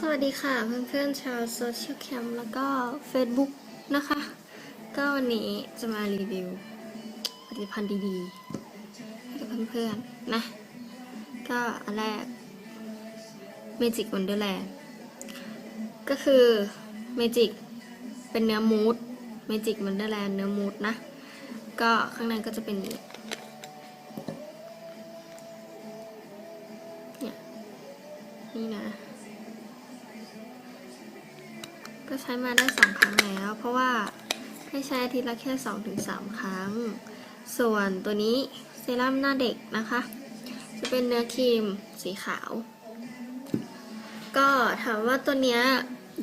สวัสดีค่ะเพื่อนๆชาวโซเชียลแคมแล้วก็ Facebook นะคะ ก็วันนี้จะมารีวิวผลิตภัณฑ์ดีๆให้กับเพื่อนๆนะ ก็อันแรก Magic Wonderland ก็คือ Magic เป็นเนื้อมูด Magic Wonderland เนื้อมูดนะ ก็ข้างในก็จะเป็นนี่นี่นะ ก็ใช้มาได้สองครั้งแล้ว เพราะว่าให้ใช้อาทิตย์ละแค่2อถึงสครั้ง ส่วนตัวนี้เซรั่มหน้าเด็กนะคะ จะเป็นเนื้อครีมสีขาว ก็ถามว่าตัวเนี้ย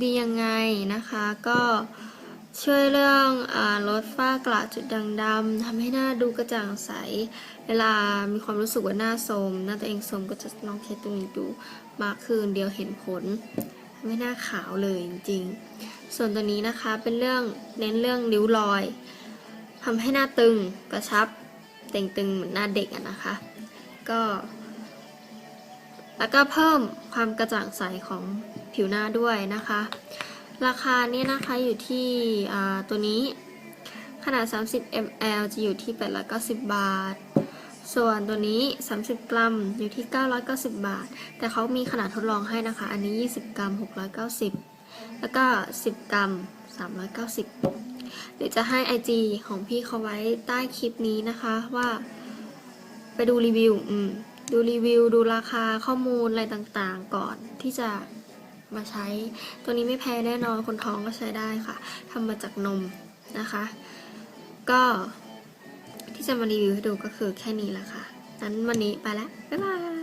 ดียังไงนะคะ ก็ช่วยเรื่องอลดฝ้ากระจุดด่างดำทำให้หน้าดูกระจ่างใส เวลามีความรู้สึกว่าหน้าโทมหน้าตัวเองโทมก็จะลองเทสตรงนี้ดูมากขึ้นเดียวเห็นผล ไม่น่าขาวเลยจริงๆ ส่วนตัวนี้นะคะเป็นเรื่องเน้นเรื่องริ้วรอยทำให้หน้าตึงกระชับเต่งตึงเหมือนหน้าเด็กอะนะคะ ก็ แล้วก็เพิ่มความกระจ่างใสของผิวหน้าด้วยนะคะ ราคาเนี่ยนะคะอยู่ที่ตัวนี้ขนาด 30 ml จะอยู่ที่890 บาท ส่วนตัวนี้ 30 กรัมอยู่ที่ 990 บาท แต่เขามีขนาดทดลองให้นะคะ อันนี้ 20 กรัม 690 แล้วก็ 10 กรัม 390 เดี๋ยวจะให้ IG ของพี่เขาไว้ใต้คลิปนี้นะคะว่า ไปดูรีวิว อืม ดูรีวิว ดูราคาข้อมูลอะไรต่างๆ ก่อนที่จะมาใช้ ตัวนี้ไม่แพ้แน่นอน คนท้องก็ใช้ได้ค่ะทำมาจากนมนะคะ ก็ ที่จะมารีวิวให้ดูก็คือแค่นี้แหละค่ะ นั้นวันนี้ไปแล้วบ๊ายบาย